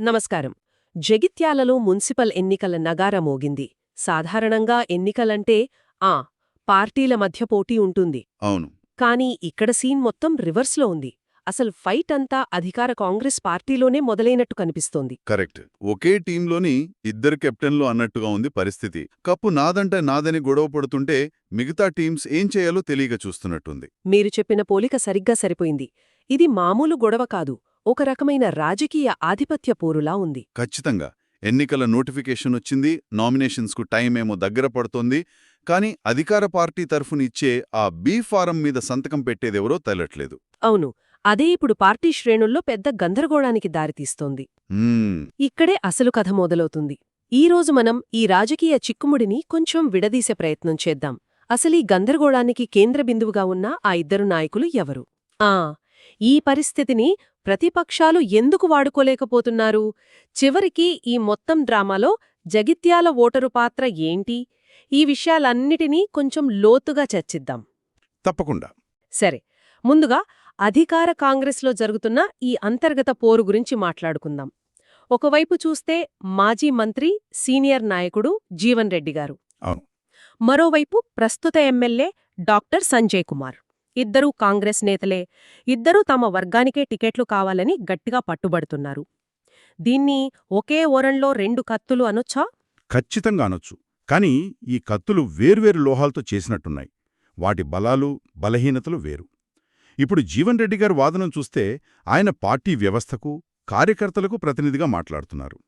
నమస్కారం. జగిత్యాలలో మున్సిపల్ ఎన్నికల నగార మోగింది. సాధారణంగా ఎన్నికలంటే ఆ పార్టీల మధ్య పోటీ ఉంటుంది. అవును. కానీ ఇక్కడ సీన్ మొత్తం రివర్స్లో ఉంది. అసలు ఫైట్ అంతా అధికార కాంగ్రెస్ పార్టీలోనే మొదలైనట్టు కనిపిస్తోంది. కరెక్ట్. ఒకే టీంలోని ఇద్దరు కెప్టెన్లు అన్నట్టుగా ఉంది పరిస్థితి. కప్పు నాదంటే నాదని గొడవ పడుతుంటే మిగతా టీమ్స్ ఏం చేయాలో తెలియక చూస్తున్నట్టుంది. మీరు చెప్పిన పోలిక సరిగ్గా సరిపోయింది. ఇది మామూలు గొడవ కాదు. ఒక రకమైన రాజకీయ ఆధిపత్య పోరులా ఉంది. ఖచ్చితంగా. ఎన్నికల నోటిఫికేషన్ వచ్చింది నామినేషన్స్కు టైం ఏమో దగ్గర పడుతోంది కానీ అధికార పార్టీ తరఫున ఇచ్చే ఆ బీ ఫారం మీద సంతకం పెట్టేదెవరో తెలట్లేదు. అవును. అదే ఇప్పుడు పార్టీ శ్రేణుల్లో పెద్ద గందరగోళానికి దారితీస్తోంది. ఇక్కడే అసలు కథ మొదలవుతుంది. ఈరోజు మనం ఈ రాజకీయ చిక్కుముడిని కొంచెం విడదీసే ప్రయత్నం చేద్దాం. అసలీ గందరగోళానికి కేంద్ర బిందువుగా ఉన్న ఆ ఇద్దరు నాయకులు ఎవరు? ఆ! ఈ పరిస్థితిని ప్రతిపక్షాలు ఎందుకు వాడుకోలేకపోతున్నారు? చివరికి ఈ మొత్తం డ్రామాలో జగిత్యాల ఓటరు పాత్ర ఏంటి? ఈ విషయాలన్నిటినీ కొంచెం లోతుగా చర్చిద్దాం. తప్పకుండా. సరే ముందుగా అధికార కాంగ్రెస్లో జరుగుతున్న ఈ అంతర్గత పోరు గురించి మాట్లాడుకుందాం. ఒకవైపు చూస్తే మాజీ మంత్రి సీనియర్ నాయకుడు జీవన్ రెడ్డి గారు. మరోవైపు ప్రస్తుత ఎమ్మెల్యే డాక్టర్ సంజయ్ కుమార్. ఇద్దరూ కాంగ్రెస్ నేతలే. ఇద్దరూ తమ వర్గానికే టికెట్లు కావాలని గట్టిగా పట్టుబడుతున్నారు. దీన్ని ఒకే ఓరంలో రెండు కత్తులు అనొచ్చా? ఖచ్చితంగా అనొచ్చు కాని ఈ కత్తులు వేర్వేరు లోహాలతో చేసినట్టున్నాయి. వాటి బలాలు బలహీనతలు వేరు. ఇప్పుడు జీవన్ రెడ్డి గారి వాదనం చూస్తే ఆయన పార్టీ వ్యవస్థకు కార్యకర్తలకు ప్రతినిధిగా మాట్లాడుతున్నారు.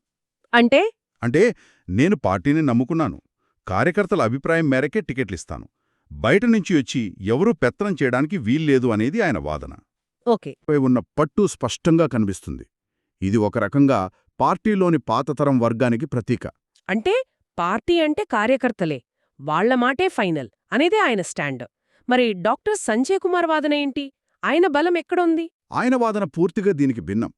అంటే? అంటే నేను పార్టీని నమ్ముకున్నాను. కార్యకర్తల అభిప్రాయం మేరకే టికెట్లిస్తాను. బయట నుంచి వచ్చి ఎవరూ పెత్తనం చేయడానికి వీల్లేదు అనేది ఆయన వాదన. ఓకే. ఉన్న పట్టు స్పష్టంగా కనిపిస్తుంది. ఇది ఒక రకంగా పార్టీలోని పాతతరం వర్గానికి ప్రతీక. అంటే పార్టీ అంటే కార్యకర్తలే. వాళ్ళ మాటే ఫైనల్ అనేదే ఆయన స్టాండ్. మరి డాక్టర్ సంజయ్ కుమార్ వాదన ఏంటి? ఆయన బలం ఎక్కడుంది? ఆయన వాదన పూర్తిగా దీనికి భిన్నం.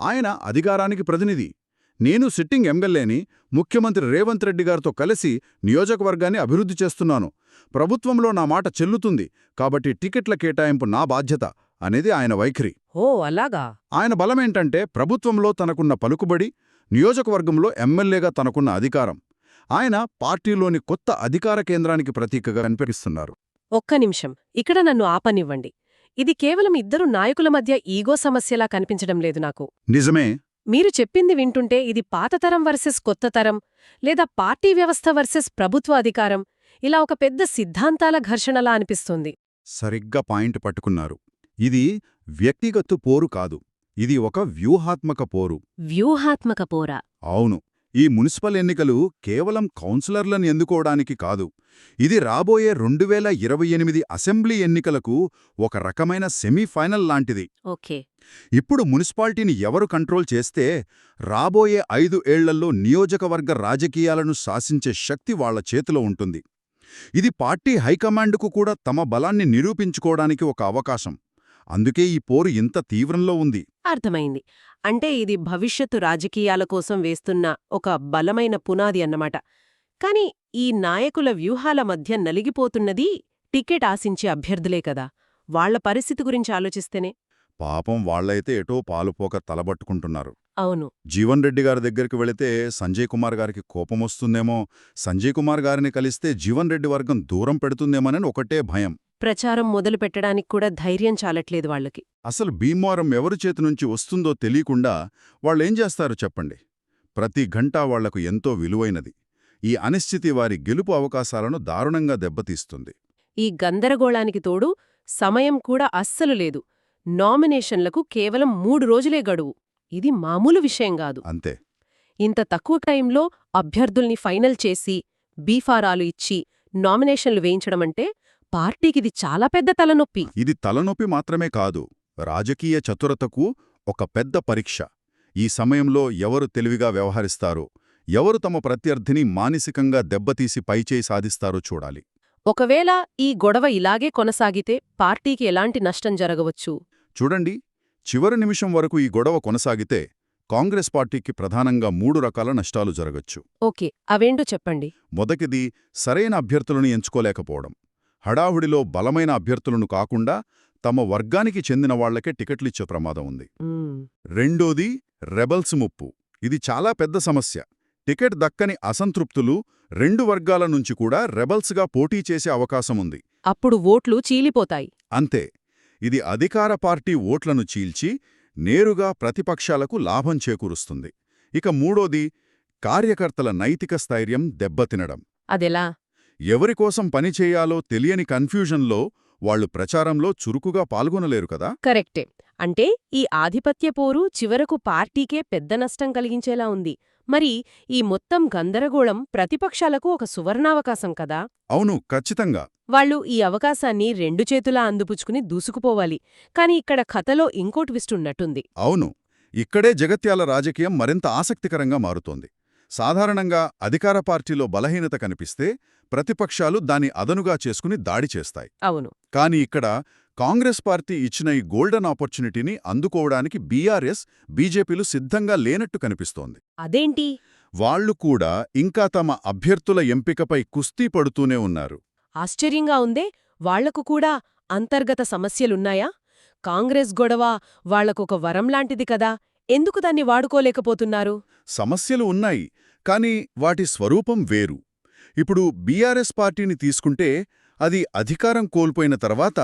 ఆయన అధికారానికి ప్రతినిధి. నేను సిట్టింగ్ ఎమ్మెల్యేని ముఖ్యమంత్రి రేవంత్ రెడ్డి గారితో కలిసి నియోజకవర్గాన్ని అభివృద్ధి చేస్తున్నాను. ప్రభుత్వంలో నా మాట చెల్లుతుంది. కాబట్టి టికెట్ల కేటాయింపు నా బాధ్యత అనేది ఆయన వైఖరి. ఓ అలాగా? ఆయన బలమేంటంటే ప్రభుత్వంలో తనకున్న పలుకుబడి నియోజకవర్గంలో ఎమ్మెల్యేగా తనకున్న అధికారం. ఆయన పార్టీలోని కొత్త అధికార కేంద్రానికి ప్రతీకగా కనిపిస్తున్నారు. ఒక్క నిమిషం. ఇక్కడ నన్ను ఆపనివ్వండి. ఇది కేవలం ఇద్దరు నాయకుల మధ్య ఈగో సమస్యలా కనిపించడం లేదు నాకు. నిజమే. మీరు చెప్పింది వింటుంటే ఇది పాతతరం వర్సెస్ కొత్త తరం లేదా పార్టీ వ్యవస్థ వర్సెస్ ప్రభుత్వ అధికారం. ఇలా ఒక పెద్ద సిద్ధాంతాల ఘర్షణలా అనిపిస్తుంది. సరిగ్గా పాయింట్ పట్టుకున్నారు. ఇది వ్యక్తిగత పోరు కాదు. ఇది ఒక వ్యూహాత్మక పోరు. వ్యూహాత్మక పోరా? అవును. ఈ మున్సిపల్ ఎన్నికలు కేవలం కౌన్సిలర్లను ఎన్నుకోవడానికి కాదు ఇది రాబోయే రెండు వేల ఇరవై ఎనిమిది అసెంబ్లీ ఎన్నికలకు ఒక రకమైన సెమీఫైనల్ లాంటిది. ఓకే. ఇప్పుడు మున్సిపాలిటీని ఎవరు కంట్రోల్ చేస్తే రాబోయే ఐదు ఏళ్ళలో నియోజకవర్గ రాజకీయాలను శాసించే శక్తి వాళ్ళ చేతిలో ఉంటుంది. ఇది పార్టీ హైకమాండ్కు కూడా తమ బలాన్ని నిరూపించుకోవడానికి ఒక అవకాశం. అందుకే ఈ పోరు ఇంత తీవ్రంలో ఉంది. అర్థమైంది. అంటే ఇది భవిష్యత్తు రాజకీయాల కోసం వేస్తున్న ఒక బలమైన పునాది అన్నమాట. కాని ఈ నాయకుల వ్యూహాల మధ్య నలిగిపోతున్నది టికెట్ ఆశించే అభ్యర్థులే కదా. వాళ్ళ పరిస్థితి గురించి ఆలోచిస్తేనే. పాపం వాళ్ళైతే ఎటో పాలుపోక తలబట్టుకుంటున్నారు. అవును. జీవన్ రెడ్డి గారి దగ్గరికి వెళితే సంజయ్ కుమార్ గారికి కోపమొస్తుందేమో సంజయ్ కుమార్ గారిని కలిస్తే జీవన్ రెడ్డి వర్గం దూరం పెడుతుందేమోనని ఒకటే భయం. ప్రచారం మొదలు పెట్టడానికి కూడా ధైర్యం చాలట్లేదు వాళ్ళకి అసలు భీమవరం ఎవరి చేతి నుంచి వస్తుందో తెలియకుండా వాళ్ళేం చేస్తారు చెప్పండి. ప్రతి గంటా వాళ్ళకు ఎంతో విలువైనది. ఈ అనిశ్చితి వారి గెలుపు అవకాశాలను దారుణంగా దెబ్బతీస్తుంది. ఈ గందరగోళానికి తోడు సమయం కూడా అస్సలు లేదు. నామినేషన్లకు కేవలం మూడు రోజులే గడువు. ఇది మామూలు విషయం కాదు. అంతే. ఇంత తక్కువ టైంలో అభ్యర్థుల్ని ఫైనల్ చేసి బీఫారాలు ఇచ్చి నామినేషన్లు వేయించడమంటే పార్టీకిది చాలా పెద్ద తలనొప్పి. ఇది తలనొప్పి మాత్రమే కాదు రాజకీయ చతురతకు ఒక పెద్ద పరీక్ష. ఈ సమయంలో ఎవరు తెలివిగా వ్యవహరిస్తారో ఎవరు తమ ప్రత్యర్థిని మానసికంగా దెబ్బతీసి పైచేయి సాధిస్తారో చూడాలి. ఒకవేళ ఈ గొడవ ఇలాగే కొనసాగితే పార్టీకి ఎలాంటి నష్టం జరగవచ్చు? చూడండి చివరి నిమిషం వరకు ఈ గొడవ కొనసాగితే కాంగ్రెస్ పార్టీకి ప్రధానంగా మూడు రకాల నష్టాలు జరగచ్చు. ఓకే అవేంటో చెప్పండి. మొదటిది సరైన అభ్యర్థులను ఎంచుకోలేకపోవడం. హడావుడిలో బలమైన అభ్యర్థులను కాకుండా తమ వర్గానికి చెందిన వాళ్ళకే టికెట్లిచ్చే ప్రమాదం ఉంది. రెండోది రెబల్స్ ముప్పు. ఇది చాలా పెద్ద సమస్య. టికెట్ దక్కని అసంతృప్తులు రెండు వర్గాల నుంచి కూడా రెబల్స్గా పోటీ చేసే అవకాశముంది అప్పుడు ఓట్లు చీలిపోతాయి. అంతే. ఇది అధికార పార్టీ ఓట్లను చీల్చి నేరుగా ప్రతిపక్షాలకు లాభం చేకూరుస్తుంది. ఇక మూడోది కార్యకర్తల నైతిక స్థైర్యం దెబ్బతినడం. అదెలా? ఎవరికోసం పనిచేయాలో తెలియని కన్ఫ్యూజన్లో వాళ్ళు ప్రచారంలో చురుకుగా పాల్గొనలేరు కదా? కరెక్టే. అంటే ఈ ఆధిపత్య పోరు చివరకు పార్టీకే పెద్ద నష్టం కలిగించేలా ఉంది. మరి ఈ మొత్తం గందరగోళం ప్రతిపక్షాలకు ఒక సువర్ణావకాశం కదా? అవును ఖచ్చితంగా. వాళ్ళు ఈ అవకాశాన్ని రెండు చేతులా అందిపుచ్చుకుని దూసుకుపోవాలి. కాని ఇక్కడ కథలో ఇంకో ట్విస్ట్ ఉన్నట్టుంది. అవును ఇక్కడే జగత్యాల రాజకీయం మరింత ఆసక్తికరంగా మారుతోంది. సాధారణంగా అధికార పార్టీలో బలహీనత కనిపిస్తే ప్రతిపక్షాలు దాన్ని అదనుగా చేసుకుని దాడి చేస్తాయి. అవును. కాని ఇక్కడ కాంగ్రెస్ పార్టీ ఇచ్చిన ఈ గోల్డెన్ ఆపర్చునిటీని అందుకోవడానికి బీఆర్ఎస్ బీజేపీలు సిద్ధంగా లేనట్టు కనిపిస్తోంది. అదేంటి? వాళ్ళు కూడా ఇంకా తమ అభ్యర్థుల ఎంపికపై కుస్తీ పడుతూనే ఉన్నారు. ఆశ్చర్యంగా ఉందే వాళ్ళకు కూడా అంతర్గత సమస్యలున్నాయా? కాంగ్రెస్ గొడవ వాళ్ళకొక వరంలాంటిది కదా ఎందుకు దాన్ని వాడుకోలేకపోతున్నారు? సమస్యలు ఉన్నాయి. కాని వాటి స్వరూపం వేరు. ఇప్పుడు బీఆర్ఎస్ పార్టీని తీసుకుంటే అది అధికారం కోల్పోయిన తర్వాత.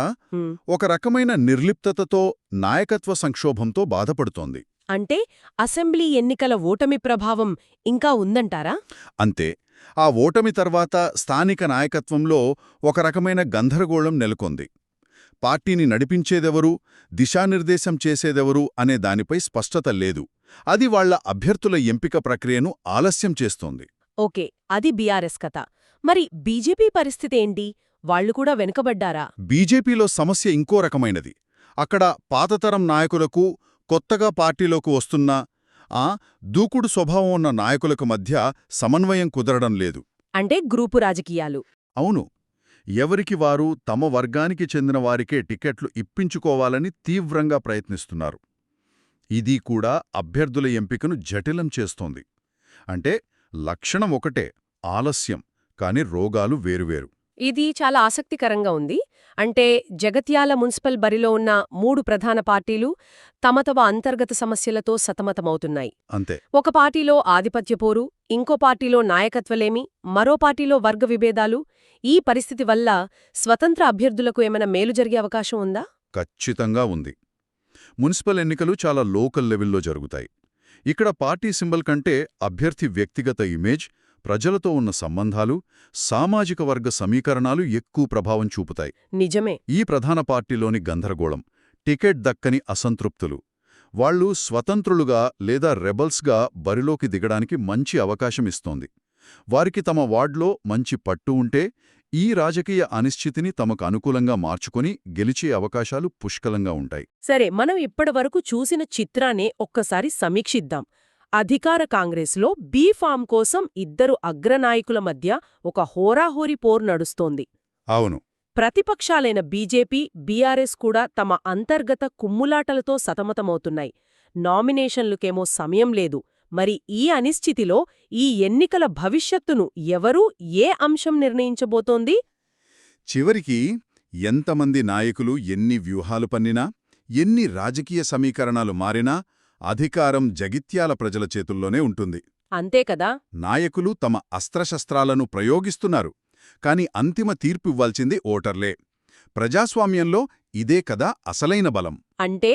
ఒక రకమైన నిర్లిప్తతతో నాయకత్వ సంక్షోభంతో బాధపడుతోంది. అంటే అసెంబ్లీ ఎన్నికల ఓటమి ప్రభావం ఇంకా ఉందంటారా? అంతే. ఆ ఓటమి తర్వాత స్థానిక నాయకత్వంలో ఒక రకమైన గందరగోళం నెలకొంది. పార్టీని నడిపించేదెవరు దిశానిర్దేశం చేసేదెవరు అనే దానిపై స్పష్టత లేదు. అది వాళ్ళ అభ్యర్థుల ఎంపిక ప్రక్రియను ఆలస్యం చేస్తోంది. ఓకే అది బీఆర్ఎస్ కథ. మరి బీజేపీ పరిస్థితి ఏంటి? వాళ్ళు కూడా వెనుకబడ్డారా? బీజేపీలో సమస్య ఇంకో రకమైనది. అక్కడ పాతతరం నాయకులకు కొత్తగా పార్టీలోకి వస్తున్న ఆ దూకుడు స్వభావం ఉన్న నాయకులకు మధ్య సమన్వయం కుదరడం లేదు. అంటే గ్రూపు రాజకీయాలు. అవును. ఎవరికి వారు తమ వర్గానికి చెందిన వారికే టికెట్లు ఇప్పించుకోవాలని తీవ్రంగా ప్రయత్నిస్తున్నారు. ఇది కూడా అభ్యర్థుల ఎంపికను జటిలం చేస్తోంది. అంటే లక్షణం ఒకటే ఆలస్యం కాని రోగాలు వేరువేరు. ఇది చాలా ఆసక్తికరంగా ఉంది. అంటే జగత్యాల మున్సిపల్ బరిలో ఉన్న మూడు ప్రధాన పార్టీలు తమ తమ అంతర్గత సమస్యలతో సతమతమవుతున్నాయి. అంతే. ఒక పార్టీలో ఆధిపత్య పోరు ఇంకో పార్టీలో నాయకత్వలేమి మరో పార్టీలో వర్గ విభేదాలు ఈ పరిస్థితి వల్ల స్వతంత్ర అభ్యర్థులకు ఏమైనా మేలు జరిగే అవకాశం ఉందా? ఖచ్చితంగా ఉంది. మున్సిపల్ ఎన్నికలు చాలా లోకల్ లెవెల్లో జరుగుతాయి. ఇక్కడ పార్టీ సింబల్ కంటే అభ్యర్థి వ్యక్తిగత ఇమేజ్ ప్రజలతో ఉన్న సంబంధాలు సామాజిక వర్గ సమీకరణాలు ఎక్కువ ప్రభావం చూపుతాయి. నిజమే. ఈ ప్రధాన పార్టీలోని గందరగోళం టికెట్ దక్కని అసంతృప్తులు. వాళ్ళు స్వతంత్రులుగా లేదా రెబల్స్గా బరిలోకి దిగడానికి మంచి అవకాశం ఇస్తోంది. వారికి తమ వార్డ్లో మంచి పట్టు ఉంటే ఈ రాజకీయ అనిశ్చితిని తమకు అనుకూలంగా మార్చుకొని గెలిచే అవకాశాలు పుష్కలంగా ఉంటాయి. సరే మనం ఇప్పటివరకు చూసిన చిత్రాన్ని ఒక్కసారి సమీక్షిద్దాం. అధికార కాంగ్రెస్లో బీ ఫామ్ కోసం ఇద్దరు అగ్రనాయకుల మధ్య ఒక హోరాహోరీ పోరు నడుస్తోంది. అవును. ప్రతిపక్షాలైన బీజేపీ బీఆర్ఎస్ కూడా తమ అంతర్గత కుమ్ములాటలతో సతమతమవుతున్నాయి. నామినేషన్లుకేమో సమయం లేదు. మరి ఈ అనిశ్చితిలో ఈ ఎన్నికల భవిష్యత్తును ఎవరూ ఏ అంశం నిర్ణయించబోతోంది? చివరికి ఎంతమంది నాయకులు ఎన్ని వ్యూహాలు పన్నినా ఎన్ని రాజకీయ సమీకరణాలు మారినా అధికారం జగిత్యాల ప్రజల చేతుల్లోనే ఉంటుంది. అంతే కదా? నాయకులు తమ అస్త్రశస్త్రాలను ప్రయోగిస్తున్నారు కాని అంతిమ తీర్పు ఇవ్వాల్సింది ఓటర్లే. ప్రజాస్వామ్యంలో ఇదే కదా అసలైన బలం. అంటే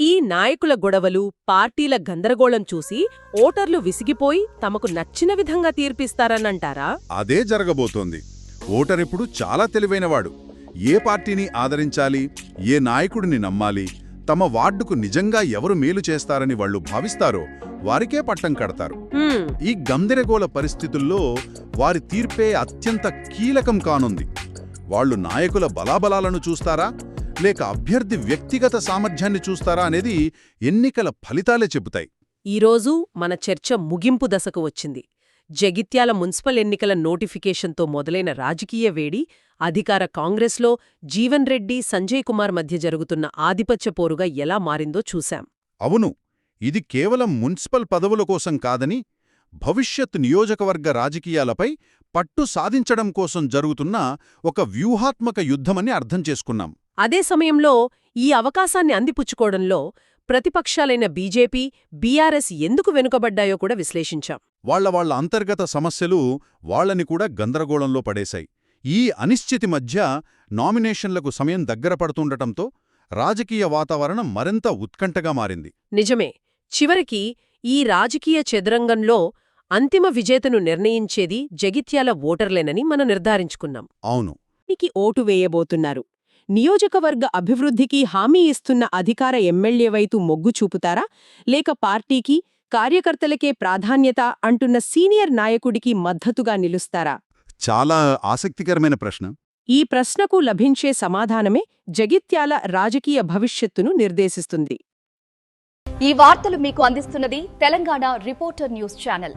ఈ నాయకుల గొడవలు పార్టీల గందరగోళం చూసి ఓటర్లు విసిగిపోయి తమకు నచ్చిన విధంగా తీర్పిస్తారనంటారా అదే జరగబోతోంది. ఓటరిప్పుడు చాలా తెలివైనవాడు. ఏ పార్టీని ఆదరించాలి ఏ నాయకుడిని నమ్మాలి తమ వార్డుకు నిజంగా ఎవరు మేలు చేస్తారని వాళ్ళు భావిస్తారో వారికే పట్టం కడతారు. ఈ గందరగోళ పరిస్థితుల్లో వారి తీర్పే అత్యంత కీలకం కానుంది. వాళ్ళు నాయకుల బలాబలాలను చూస్తారా? లేక అభ్యర్థి వ్యక్తిగత సామర్థ్యాన్ని చూస్తారా అనేది ఎన్నికల ఫలితాలే చెబుతాయి. ఈరోజు మన చర్చ ముగింపు దశకు వచ్చింది. జగిత్యాల మున్సిపల్ ఎన్నికల నోటిఫికేషన్తో మొదలైన రాజకీయ వేడి అధికార కాంగ్రెస్లో జీవన్ రెడ్డి సంజయ్ కుమార్ మధ్య జరుగుతున్న ఆధిపత్య పోరుగా ఎలా మారిందో చూశాం. అవును ఇది కేవలం మున్సిపల్ పదవుల కోసం కాదని భవిష్యత్ నియోజకవర్గ రాజకీయాలపై పట్టు సాధించడం కోసం జరుగుతున్న ఒక వ్యూహాత్మక యుద్ధమని అర్థం చేసుకున్నాం. అదే సమయంలో ఈ అవకాశాన్ని అందిపుచ్చుకోవడంలో ప్రతిపక్షాలైన బీజేపీ బీఆర్ఎస్ ఎందుకు వెనుకబడ్డాయో కూడా విశ్లేషించాం. వాళ్ళ వాళ్ళ అంతర్గత సమస్యలు వాళ్ళని కూడా గందరగోళంలో పడేశాయి. ఈ అనిశ్చితి మధ్య నామినేషన్లకు సమయం దగ్గర పడుతుండటంతో రాజకీయ వాతావరణం మరింత ఉత్కంఠగా మారింది. నిజమే. చివరికి ఈ రాజకీయ చదరంగంలో అంతిమ విజేతను నిర్ణయించేది జగిత్యాల ఓటర్లేనని మనం నిర్ధారించుకున్నాం. అవును. ఓటు వేయబోతున్నారు. నియోజకవర్గ అభివృద్ధికి హామీ ఇస్తున్న అధికార ఎమ్మెల్యే వైపు మొగ్గు చూపుతారా? లేక పార్టీకి కార్యకర్తలకే ప్రాధాన్యత అంటున్న సీనియర్ నాయకుడికి మద్దతుగా నిలుస్తారా? చాలా ఆసక్తికరమైన ప్రశ్న. ఈ ప్రశ్నకు లభించే సమాధానమే జగిత్యాల రాజకీయ భవిష్యత్తును నిర్దేశిస్తుంది. ఈ వార్తలు మీకు అందిస్తున్నది తెలంగాణ రిపోర్టర్ న్యూస్ ఛానల్.